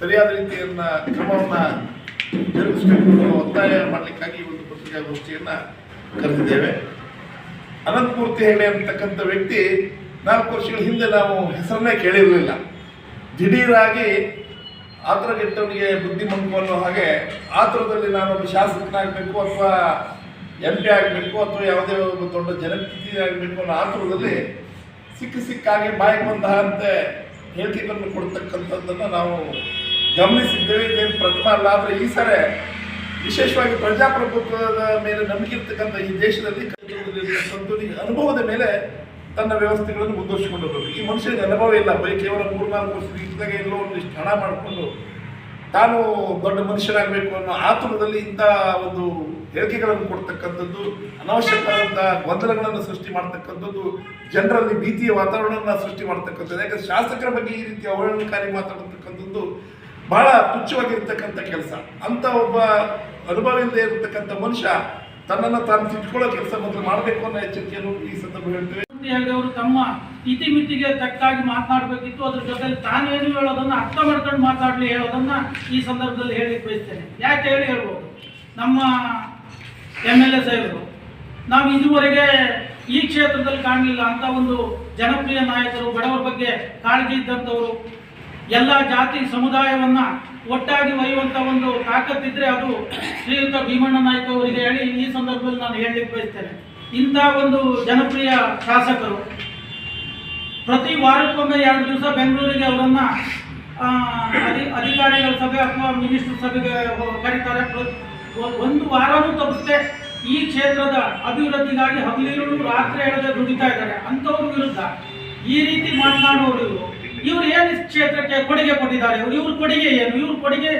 ಸರಿಯಾದ ರೀತಿಯನ್ನ ಕ್ರಮವನ್ನ ಜರುಗಿಸಬೇಕು ಒತ್ತಾಯ ಮಾಡಲಿಕ್ಕಾಗಿ ಒಂದು ಪತ್ರಿಕಾಗೋಷ್ಠಿಯನ್ನ ಕರೆದಿದ್ದೇವೆ. ಅನಂತಮೂರ್ತಿ ಹೇಳಿ ಅಂತಕ್ಕಂಥ ವ್ಯಕ್ತಿ, ನಾಲ್ಕು ವರ್ಷಗಳ ಹಿಂದೆ ನಾವು ಹೆಸರನ್ನೇ ಕೇಳಿರಲಿಲ್ಲ. ದಿಢೀರಾಗಿ ಆತರಗೆಟ್ಟವನಿಗೆ ಬುದ್ಧಿ ಮಂಕು ಅನ್ನೋ ಹಾಗೆ ಆತುರದಲ್ಲಿ ನಾನೊಬ್ಬ ಶಾಸಕನಾಗಬೇಕು ಅಥವಾ ಎಂ ಪಿ ಆಗಬೇಕು ಅಥವಾ ಯಾವುದೇ ಒಂದು ದೊಡ್ಡ ಜನಪ್ರತಿನಿಧಿ ಅನ್ನೋ ಆತುರದಲ್ಲಿ ಸಿಕ್ಕ ಸಿಕ್ಕಾಗಿ ಬಾಯಿಗೆ ಬಂದಂತೆ ಹೇಳಿಕೆಗಳನ್ನು ಕೊಡ್ತಕ್ಕಂಥದ್ದನ್ನು ನಾವು ಗಮನಿಸಿದ್ದೇವೆ ಇದೇನು ಪ್ರಥಮ ಅಲ್ಲ, ಆದರೆ ಈ ಸರಿ ವಿಶೇಷವಾಗಿ ಪ್ರಜಾಪ್ರಭುತ್ವದ ಮೇಲೆ ನಂಬಿಕೆ ಇರ್ತಕ್ಕಂಥ ಈ ದೇಶದಲ್ಲಿ ಅನುಭವದ ಮೇಲೆ ತನ್ನ ವ್ಯವಸ್ಥೆಗಳನ್ನು ಮುಂದುವರಿಸಿಕೊಂಡು ಹೋಗಬೇಕು. ಈ ಮನುಷ್ಯನಿಗೆ ಅನುಭವ ಇಲ್ಲ, ಬರೀ ಕೇವಲ ಮೂರ್ನಾಲ್ಕು ವರ್ಷ ಇದ್ದಾಗ ಎಲ್ಲೋ ಒಂದಿಷ್ಟು ಹಣ ಮಾಡಿಕೊಂಡು ತಾನು ದೊಡ್ಡ ಮನುಷ್ಯನಾಗಬೇಕು ಅನ್ನೋ ಆತುರದಲ್ಲಿ ಇಂಥ ಒಂದು ಹೇಳಿಕೆಗಳನ್ನು ಕೊಡ್ತಕ್ಕಂಥದ್ದು ಅನವಶ್ಯಕವಾದಂಥ ಗೊಂದಲಗಳನ್ನು ಸೃಷ್ಟಿ ಮಾಡ್ತಕ್ಕಂಥದ್ದು, ಜನರಲ್ಲಿ ಭೀತಿಯ ವಾತಾವರಣವನ್ನು ಸೃಷ್ಟಿ ಮಾಡ್ತಕ್ಕಂಥದ್ದು. ಯಾಕಂದ್ರೆ ಶಾಸಕರ ಬಗ್ಗೆ ಈ ರೀತಿ ಅವಹೇಳನಕಾರಿ ಮಾತಾಡತಕ್ಕಂಥದ್ದು ಬಹಳ ತುಚ್ಛವಾಗಿರ್ತಕ್ಕಂಥ ಕೆಲಸ. ಅಂತ ಒಬ್ಬ ಅನುಭವ ಇಲ್ಲದೆ ಇರತಕ್ಕಂಥ ಮನುಷ್ಯ ತನ್ನನ್ನು ತಾನು ತಿಟ್ಕೊಳ್ಳೋ ಕೆಲಸ ಮೊದಲು ಮಾಡಬೇಕು ಅನ್ನೋ ಎಚ್ಚರಿಕೆಯನ್ನು ಈ ಸಂದರ್ಭ ಹೇಳ್ತೇವೆ. ಅವರು ತಮ್ಮ ಇತಿಮಿತಿಗೆ ತಕ್ಕಾಗಿ ಮಾತನಾಡಬೇಕಿತ್ತು ಅದ್ರ ಜೊತೆಲಿ ತಾನೇನು ಹೇಳೋದನ್ನ ಅರ್ಥ ಮಾಡ್ಕೊಂಡು ಮಾತಾಡಲಿ ಹೇಳೋದನ್ನ ಈ ಸಂದರ್ಭದಲ್ಲಿ ಹೇಳಿ ಬಯಸ್ತೇನೆ. ಯಾಕೆ ಹೇಳಿ ಹೇಳ್ಬೋದು? ನಮ್ಮ ಎಂ ಎಲ್ ಎ ಸಾಹೇಬರು, ನಾವು ಇದುವರೆಗೆ ಈ ಕ್ಷೇತ್ರದಲ್ಲಿ ಕಾಣಲಿಲ್ಲ ಅಂತ ಒಂದು ಜನಪ್ರಿಯ ನಾಯಕರು, ಬಡವರ ಬಗ್ಗೆ ಕಾಳಜಿ ಇದ್ದಂಥವರು ಎಲ್ಲ ಜಾತಿ ಸಮುದಾಯವನ್ನ ಒಟ್ಟಾಗಿ ಒಯ್ಯುವಂತ ಒಂದು ತಾಕತ್ತಿದ್ರೆ ಅದು ಶ್ರೀಯುತ ಭೀಮಣ್ಣ ನಾಯ್ಕ ಅವರಿಗೆ ಹೇಳಿ ಈ ಸಂದರ್ಭದಲ್ಲಿ ನಾನು ಹೇಳಲಿಕ್ಕೆ ಬಯಸ್ತೇನೆ. ಇಂಥ ಒಂದು ಜನಪ್ರಿಯ ಶಾಸಕರು ಪ್ರತಿ ವಾರಕ್ಕೊಮ್ಮೆ ಎರಡು ದಿವಸ ಬೆಂಗಳೂರಿಗೆ ಅವರನ್ನು ಅಧಿ, ಅಧಿಕಾರಿಗಳ ಸಭೆ ಅಥವಾ ಮಿನಿಸ್ಟರ್ ಸಭೆಗೆ ಕರೀತಾರೆ. ಒಂದು ವಾರವೂ ತಪ್ಪಿಸದೆ ಈ ಕ್ಷೇತ್ರದ ಅಭಿವೃದ್ಧಿಗಾಗಿ ಹಗಲಿರುಳು ರಾತ್ರಿ ಹೇಳದೆ ದುಡಿತಾ ಇದ್ದಾರೆ. ಅಂಥವ್ರ ವಿರುದ್ಧ ಈ ರೀತಿ ಮಾತನಾಡುವವರು ಇವರು ಏನು ಕ್ಷೇತ್ರಕ್ಕೆ ಕೊಡುಗೆ ಕೊಟ್ಟಿದ್ದಾರೆ? ಇವ್ರು ಇವ್ರ ಕೊಡುಗೆ ಏನು? ಇವ್ರ ಕೊಡುಗೆ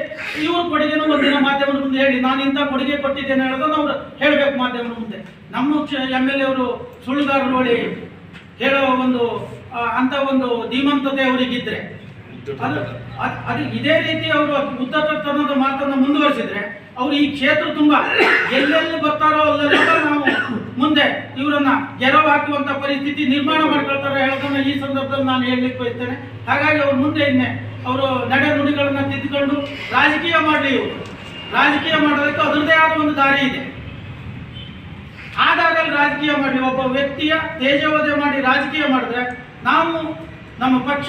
ಇವ್ರ ಕೊಡುಗೆನೂ ಒಂದಿನ ಮಾಧ್ಯಮದ ಮುಂದೆ ಹೇಳಿ, ನಾನು ಇಂಥ ಕೊಡುಗೆ ಕೊಟ್ಟಿದ್ದೇನೆ ಹೇಳೋದನ್ನ ಅವ್ರು ಹೇಳಬೇಕು ಮಾಧ್ಯಮದ ಮುಂದೆ. ನಮ್ಮ ಎಂ ಎಲ್ ಎ ಅವರು ಸುಳ್ಳುಗಾರರು ನೋಡಿ ಹೇಳೋ ಒಂದು ಅಂತ ಒಂದು ಧೀಮಂತತೆ ಅವರಿಗಿದ್ರೆ. ಅದು ಅದ್- ಇದೇ ರೀತಿ ಅವರು ಉದ್ದಟತನದ ಮಾತನ್ನು ಮುಂದುವರಿಸಿದ್ರೆ ಅವರು ಈ ಕ್ಷೇತ್ರ ತುಂಬಾ ಎಲ್ಲೆಲ್ಲಿ ಬರ್ತಾರೋ ಅಲ್ಲೆಲ್ಲ ನಾವು ಮುಂದೆ ಇವರನ್ನ ಗೆರವು ಹಾಕುವಂತ ಪರಿಸ್ಥಿತಿ ನಿರ್ಮಾಣ ಮಾಡ್ಕೊಳ್ತಾರೆ ಹೇಳೋದನ್ನ ಈ ಸಂದರ್ಭದಲ್ಲಿ ನಾನು ಹೇಳಲಿಕ್ಕೆ ಬಯಸ್ತೇನೆ. ಹಾಗಾಗಿ ಅವ್ರು ಮುಂದೆ ಇನ್ನೆ ಅವರು ನಡೆ ನುಡಿಗಳನ್ನ ತಿದ್ದುಕೊಂಡು ರಾಜಕೀಯ ಮಾಡಲಿ ಇವರು. ರಾಜಕೀಯ ಮಾಡೋದಕ್ಕೆ ಅದರದೇ ಆದ ಒಂದು ದಾರಿ ಇದೆ. ಆ ರಾಜಕೀಯ ಮಾಡಲಿ, ಒಬ್ಬ ವ್ಯಕ್ತಿಯ ತೇಜವಧೆ ಮಾಡಿ ರಾಜಕೀಯ ಮಾಡಿದ್ರೆ ನಾವು ನಮ್ಮ ಪಕ್ಷ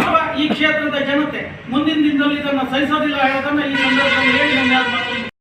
ಅಥವಾ ಈ ಕ್ಷೇತ್ರದ ಜನತೆ ಮುಂದಿನ ದಿನದಲ್ಲಿ ಇದನ್ನು ಸಹಿಸೋದಿಲ್ಲ ಹೇಳೋದನ್ನ ಈ ಸಂದರ್ಭದಲ್ಲಿ ಹೇಳಿ